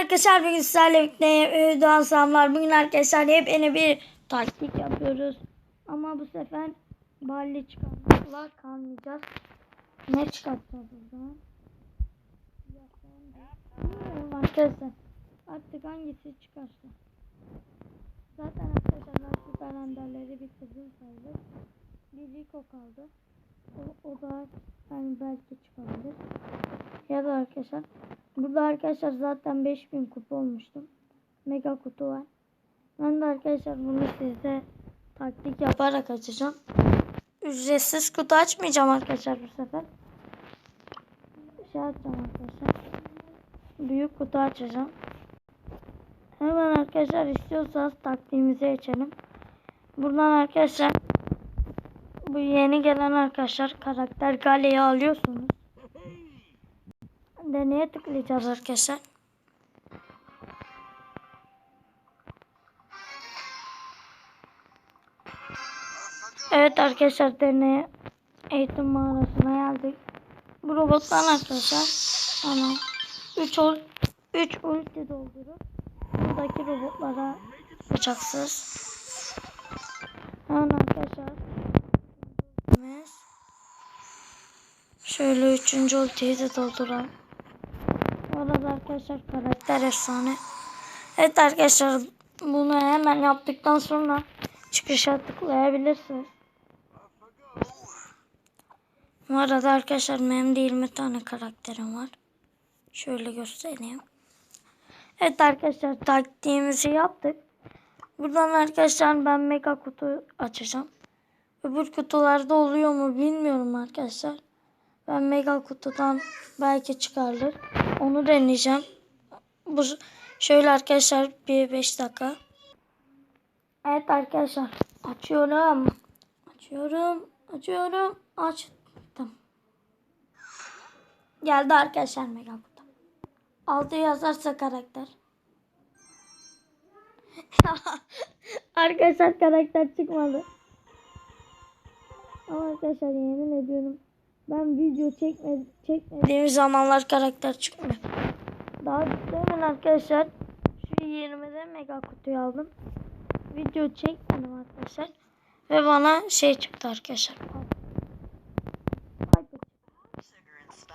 Arkadaşlar bugün sizlerle birlikte e, Doğan Samlar. Bugün arkadaşlar hep yeni bir taktik yapıyoruz. Ama bu sefer balli çıkarmakla kalmayacağız. Ne çıkartacağız o zaman? Bilmiyorum arkadaşlar. Artık hangisi çıkarsa. Zaten arkadaşlar süper enderleri bitirdim sayılır. Bir Rico kaldı. O, o da yani belki çıkabilir. Ya da arkadaşlar burada arkadaşlar zaten 5000 kupa olmuştum. Mega kutu var. Ben de arkadaşlar bunu size taktik yaparak açacağım. Ücretsiz kutu açmayacağım arkadaşlar bu sefer. Şey açacağım arkadaşlar. Büyük kutu açacağım. Hemen arkadaşlar istiyorsanız taktiğimize geçelim. Buradan arkadaşlar bu yeni gelen arkadaşlar karakter galeyi alıyorsunuz. Deneye tıklayacağız arkadaşlar. Evet arkadaşlar deneye eğitim mağarasına geldik. Bu robottan arkadaşlar ana 3 ul 3 ulti doldurup buradaki robotlara bıçaksız. Hemen arkadaşlar Şöyle üçüncü ultiyi de dolduralım. Bu arada arkadaşlar karakter efsane. Evet arkadaşlar bunu hemen yaptıktan sonra çıkışa tıklayabilirsiniz. Bu arada arkadaşlar benim de 20 tane karakterim var. Şöyle göstereyim. Evet arkadaşlar taktiğimizi yaptık. Buradan arkadaşlar ben mega kutu açacağım. Öbür kutularda oluyor mu bilmiyorum arkadaşlar. Ben mega kutudan belki çıkarılır. Onu deneyeceğim. Bu şöyle arkadaşlar bir 5 dakika. Evet arkadaşlar açıyorum. Açıyorum. Açıyorum. Açtım. Geldi arkadaşlar mega kutu. Altı yazarsa karakter. arkadaşlar karakter çıkmadı. Ama arkadaşlar yemin ediyorum ben video çekme, çekmediğim zamanlar karakter çıkmıyor. Daha demin arkadaşlar şu 20'de mega kutuyu aldım. Video çekmedim arkadaşlar. Ve bana şey çıktı arkadaşlar.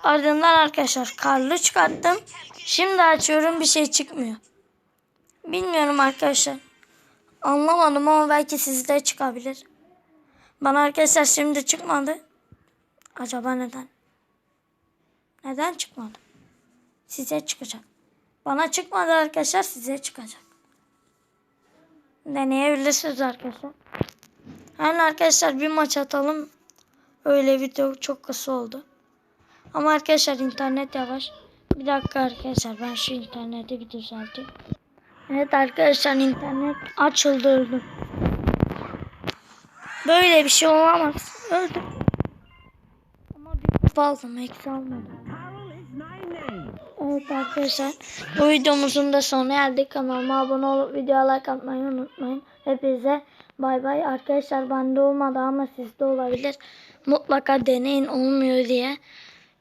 Ardından arkadaşlar karlı çıkarttım. Şimdi açıyorum bir şey çıkmıyor. Bilmiyorum arkadaşlar. Anlamadım ama belki sizde çıkabilir. Bana arkadaşlar şimdi çıkmadı. Acaba neden? Neden çıkmadı? Size çıkacak. Bana çıkmadı arkadaşlar size çıkacak. Deneyebilirsiniz arkadaşlar. Yani arkadaşlar bir maç atalım. Öyle video çok kısa oldu. Ama arkadaşlar internet yavaş. Bir dakika arkadaşlar ben şu interneti bir düzelteyim. Evet arkadaşlar internet açıldı öldüm. Böyle bir şey olamaz. Öldüm. Kupa aldım. Eksi almadım. Evet arkadaşlar. Bu videomuzun da sonuna geldik. Kanalıma abone olup videoya like atmayı unutmayın. Hepinize bay bay. Arkadaşlar bende olmadı ama sizde olabilir. Mutlaka deneyin olmuyor diye.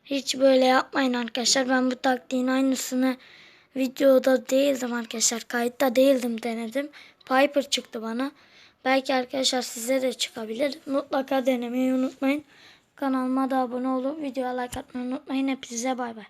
Hiç böyle yapmayın arkadaşlar. Ben bu taktiğin aynısını videoda değildim arkadaşlar. Kayıtta değildim denedim. Piper çıktı bana. Belki arkadaşlar size de çıkabilir. Mutlaka denemeyi unutmayın. Kanalıma da abone olup videoya like atmayı unutmayın. Hepinize bay bay.